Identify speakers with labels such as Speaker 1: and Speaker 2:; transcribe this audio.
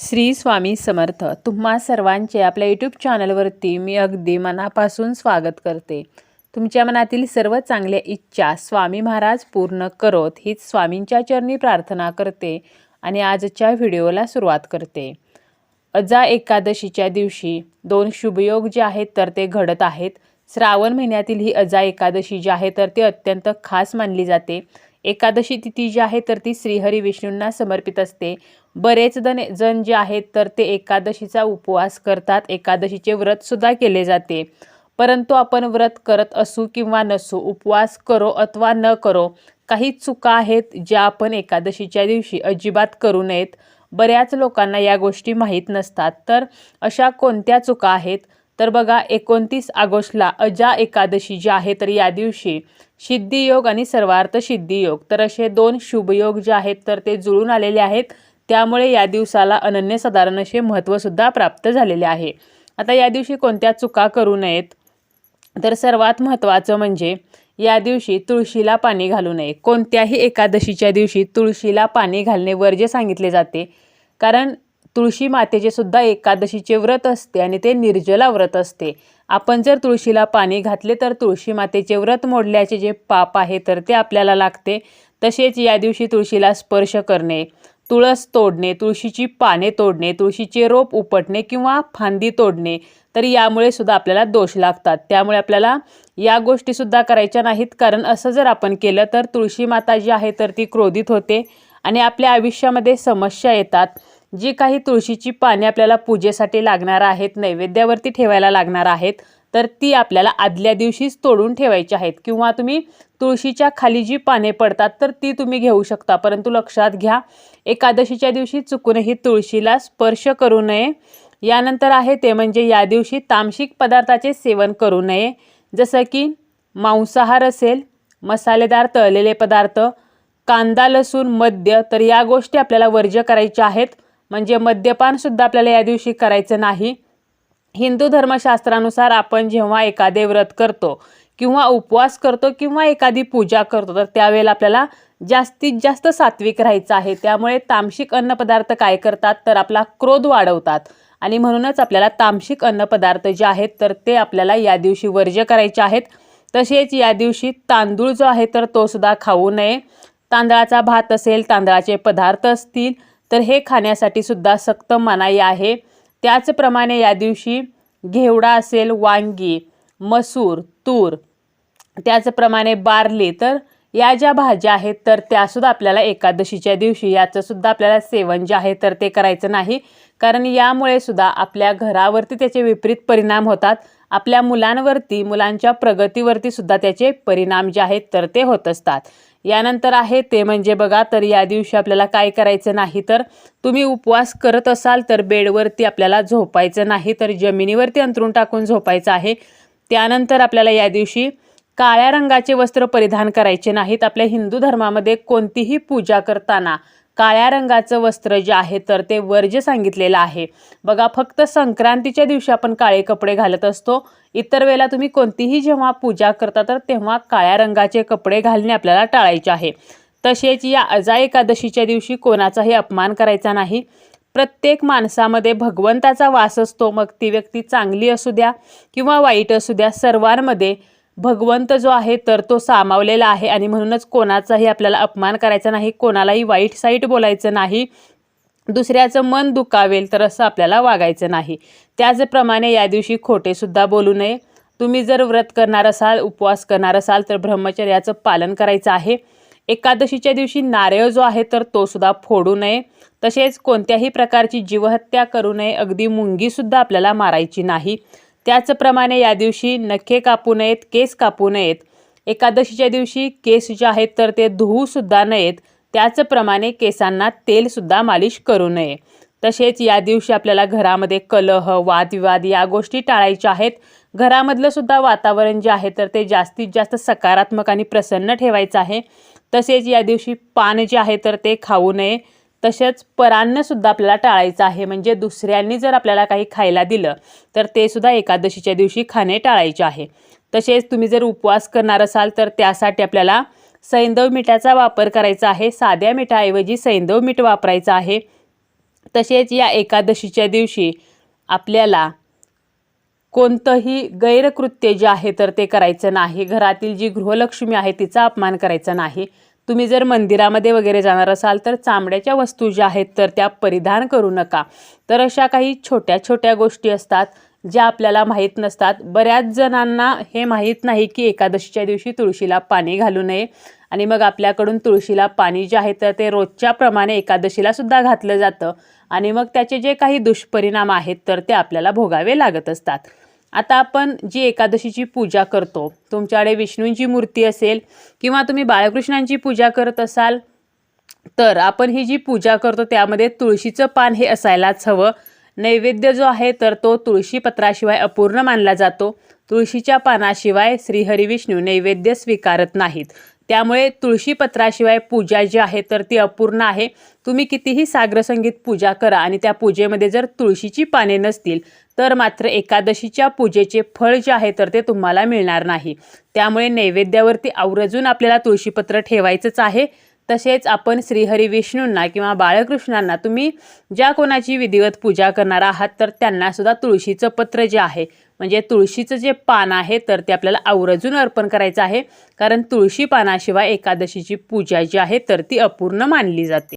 Speaker 1: श्री स्वामी समर्थ. तुम्हा सर्वांचे आपल्या यूट्यूब चॅनलवरती मी अगदी मनापासून स्वागत करते. तुमच्या मनातील सर्व चांगल्या इच्छा स्वामी महाराज पूर्ण करोत हीच स्वामींच्या चरणी प्रार्थना करते आणि आजच्या व्हिडिओला सुरुवात करते. अजा एकादशीच्या दिवशी दोन शुभयोग जे आहेत तर ते घडत आहेत. श्रावण महिन्यातील ही अजा एकादशी जी आहे तर ती अत्यंत खास मानली जाते. एकादशी तिथी जी आहे तर ती श्रीहरी विष्णूंना समर्पित असते. बरेच जण जण जे आहेत तर ते एकादशीचा उपवास करतात. एकादशीचे व्रतसुद्धा केले जाते. परंतु आपण व्रत करत असू किंवा नसू उपवास करो अथवा न करो काही चुका आहेत ज्या आपण एकादशीच्या दिवशी अजिबात करू नयेत. बऱ्याच लोकांना या गोष्टी माहीत नसतात. तर अशा कोणत्या चुका आहेत? तर बघा एकोणतीस ऑगस्टला अजा एकादशी जी आहे तर या दिवशी सिद्धियोग आणि सर्वार्थ सिद्धियोग. तर असे दोन शुभयोग जे आहेत तर ते जुळून आलेले आहेत. त्यामुळे या दिवसाला अनन्यसाधारण असे महत्त्वसुद्धा प्राप्त झालेले आहे. आता या दिवशी कोणत्या चुका करू नयेत? तर सर्वात महत्त्वाचं म्हणजे या दिवशी तुळशीला पाणी घालू नये. कोणत्याही एकादशीच्या दिवशी तुळशीला पाणी घालणे वर्ज्य सांगितले जाते. कारण तुळशी मातेचे सुद्धा एकादशीचे व्रत असते आणि ते निर्जला व्रत असते. आपण जर तुळशीला पाणी घातले तर तुळशी मातेचे व्रत मोडल्याचे जे पाप आहे तर ते आपल्याला लागते. तसेच या दिवशी तुळशीला स्पर्श करणे तुळस तोडणे तुळशीची पाने तोडणे तुळशीचे रोप उपटणे किंवा फांदी तोडणे तर यामुळे सुद्धा आपल्याला दोष लागतात. त्यामुळे आपल्याला या गोष्टीसुद्धा करायच्या नाहीत. कारण असं जर आपण केलं तर तुळशी माता जी आहे तर ती क्रोधित होते आणि आपल्या आयुष्यामध्ये समस्या येतात. जी काही तुळशीची पाने आपल्याला पूजेसाठी लागणार आहेत नैवेद्यावरती ठेवायला लागणार आहेत तर ती आपल्याला आदल्या दिवशीच तोडून ठेवायची आहेत. किंवा तुम्ही तुळशीच्या खाली जी पाने पडतात तर ती तुम्ही घेऊ शकता. परंतु लक्षात घ्या एकादशीच्या दिवशी चुकूनही तुळशीला स्पर्श करू नये. यानंतर आहे ते म्हणजे या दिवशी तामसिक पदार्थाचे सेवन करू नये. जसं की मांसाहार असेल मसालेदार तळलेले पदार्थ कांदा लसूण मद्य तर या गोष्टी आपल्याला वर्ज्य करायच्या आहेत. म्हणजे मद्यपानसुद्धा आपल्याला या दिवशी करायचं नाही. हिंदू धर्मशास्त्रानुसार आपण जेव्हा एखादे व्रत करतो किंवा उपवास करतो किंवा एखादी पूजा करतो तर त्यावेळेला आपल्याला जास्तीत जास्त सात्विक राहायचं आहे. त्यामुळे तामसिक अन्नपदार्थ काय करतात तर आपला क्रोध वाढवतात. आणि म्हणूनच आपल्याला तामसिक अन्नपदार्थ जे आहेत तर ते आपल्याला या दिवशी वर्ज्य करायचे आहेत. तसेच या दिवशी तांदूळ जो आहे तर तो सुद्धा खाऊ नये. तांदळाचा भात असेल तांदळाचे पदार्थ असतील तर हे खाण्यासाठी सुद्धा सक्त मनाई आहे. त्याचप्रमाणे या दिवशी घेवडा असेल वांगी मसूर तूर त्याचप्रमाणे बार्ली तर या ज्या भाज्या आहेत तर त्यासुद्धा आपल्याला एकादशीच्या दिवशी याचंसुद्धा आपल्याला सेवन जे आहे तर ते करायचं नाही. कारण यामुळे सुद्धा आपल्या घरावरती त्याचे विपरीत परिणाम होतात. आपल्या मुलांवरती मुलांच्या प्रगतीवरती सुद्धा त्याचे परिणाम जे आहेत तर ते होत असतात. यानंतर आहे ते म्हणजे बघा तर या दिवशी आपल्याला काय करायचं नाही तर तुम्ही उपवास करत असाल तर बेडवरती आपल्याला झोपायचं नाही तर जमिनीवरती अंतरून टाकून झोपायचं आहे. त्यानंतर आपल्याला या दिवशी काळ्या रंगाचे वस्त्र परिधान करायचे नाहीत. आपल्या हिंदू धर्मामध्ये कोणतीही पूजा करताना काळ्या रंगाचं वस्त्र जे आहे तर ते वर्ज्य सांगितलेलं आहे. बघा फक्त संक्रांतीच्या दिवशी आपण काळे कपडे घालत असतो. इतर वेळेला तुम्ही कोणतीही जेव्हा पूजा करता तर तेव्हा काळ्या रंगाचे कपडे घालणे आपल्याला टाळायचे आहे. तसेच या अजा एकादशीच्या दिवशी कोणाचाही अपमान करायचा नाही. प्रत्येक माणसामध्ये भगवंताचा वास असतो. मग ती व्यक्ती चांगली असू द्या किंवा वाईट असू द्या सर्वांमध्ये भगवंत जो आहे तर तो सामावलेला आहे. आणि म्हणूनच कोणाचाही आपल्याला अपमान करायचा नाही कोणालाही वाईट साईट बोलायचं नाही. दुसऱ्याचं मन दुखावेल तर असं आपल्याला वागायचं नाही. त्याचप्रमाणे या दिवशी खोटेसुद्धा बोलू नये. तुम्ही जर व्रत करणार असाल उपवास करणार असाल तर ब्रह्मचर्याचं पालन करायचं आहे. एकादशीच्या दिवशी नारळ जो आहे तर तो सुद्धा फोडू नये. तसेच कोणत्याही प्रकारची जीवहत्या करू नये. अगदी मुंगीसुद्धा आपल्याला मारायची नाही. त्याचप्रमाणे या दिवशी नखे कापू नयेत केस कापू नयेत. एकादशीच्या दिवशी केस जे आहेत तर ते धुवूसुद्धा नयेत. त्याचप्रमाणे केसांना तेलसुद्धा मालिश करू नये. तसेच या दिवशी आपल्याला घरामध्ये कलह वादविवाद या गोष्टी टाळायच्या आहेत. घरामधलं सुद्धा वातावरण जे आहे तर ते जास्तीत जास्त सकारात्मक आणि प्रसन्न ठेवायचं आहे. तसेच या दिवशी पान जे आहे तर ते खाऊ नये. तसेच परान्नसुद्धा आपल्याला टाळायचं आहे. म्हणजे दुसऱ्यांनी जर आपल्याला काही खायला दिलं तर ते सुद्धा एकादशीच्या दिवशी खाणे टाळायचे आहे. तसेच तुम्ही जर उपवास करणार असाल तर त्यासाठी आपल्याला सैंधव मिठाचा वापर करायचा आहे. साध्या मिठाऐवजी सैंधव मीठ वापरायचं आहे. तसेच या एकादशीच्या दिवशी आपल्याला कोणतंही गैरकृत्य जे आहे तर ते करायचं नाही. घरातील जी गृहलक्ष्मी आहे तिचा अपमान करायचा नाही. तुम्ही जर मंदिरामध्ये वगैरे जाणार असाल तर चामड्याच्या वस्तू ज्या आहेत तर त्या परिधान करू नका. तर अशा काही छोट्या छोट्या गोष्टी असतात ज्या आपल्याला माहीत नसतात. बऱ्याच जणांना हे माहीत नाही की एकादशीच्या दिवशी तुळशीला पाणी घालू नये. आणि मग आपल्याकडून तुळशीला पाणी जे आहे तर ते रोजच्या प्रमाणे एकादशीला सुद्धा घातलं जातं. आणि मग त्याचे जे काही दुष्परिणाम आहेत तर ते आपल्याला भोगावे लागत असतात. आता आपण जी एकादशीची पूजा करतो तुमच्याकडे विष्णूंची मूर्ती असेल किंवा तुम्ही बाळकृष्णांची पूजा करत असाल तर आपण ही जी पूजा करतो त्यामध्ये तुळशीचं पान हे असायलाच हवं. नैवेद्य जो आहे तर तो तुळशी पत्राशिवाय अपूर्ण मानला जातो. तुळशीच्या पानाशिवाय श्रीहरिविष्णू नैवेद्य स्वीकारत नाहीत. त्यामुळे तुळशीपत्राशिवाय पूजा जी आहे तर ती अपूर्ण आहे. तुम्ही कितीही साग्रसंगीत पूजा करा आणि त्या पूजेमध्ये जर तुळशीची पाने नसतील तर मात्र एकादशीच्या पूजेचे फळ जे आहे तर ते तुम्हाला मिळणार नाही. त्यामुळे नैवेद्यावरती आवर्जून आपल्याला तुळशीपत्र ठेवायचंच आहे. तसेच आपण श्रीहरी विष्णूंना किंवा बाळकृष्णांना तुम्ही ज्या कोणाची विधिवत पूजा करणार आहात तर त्यांनासुद्धा तुळशीचं पत्र जे आहे म्हणजे तुळशीचं जे पान आहे तर ते आपल्याला आवर्जून अर्पण करायचं आहे. कारण तुळशी पानाशिवाय एकादशीची पूजा जी आहे तर ती अपूर्ण मानली जाते.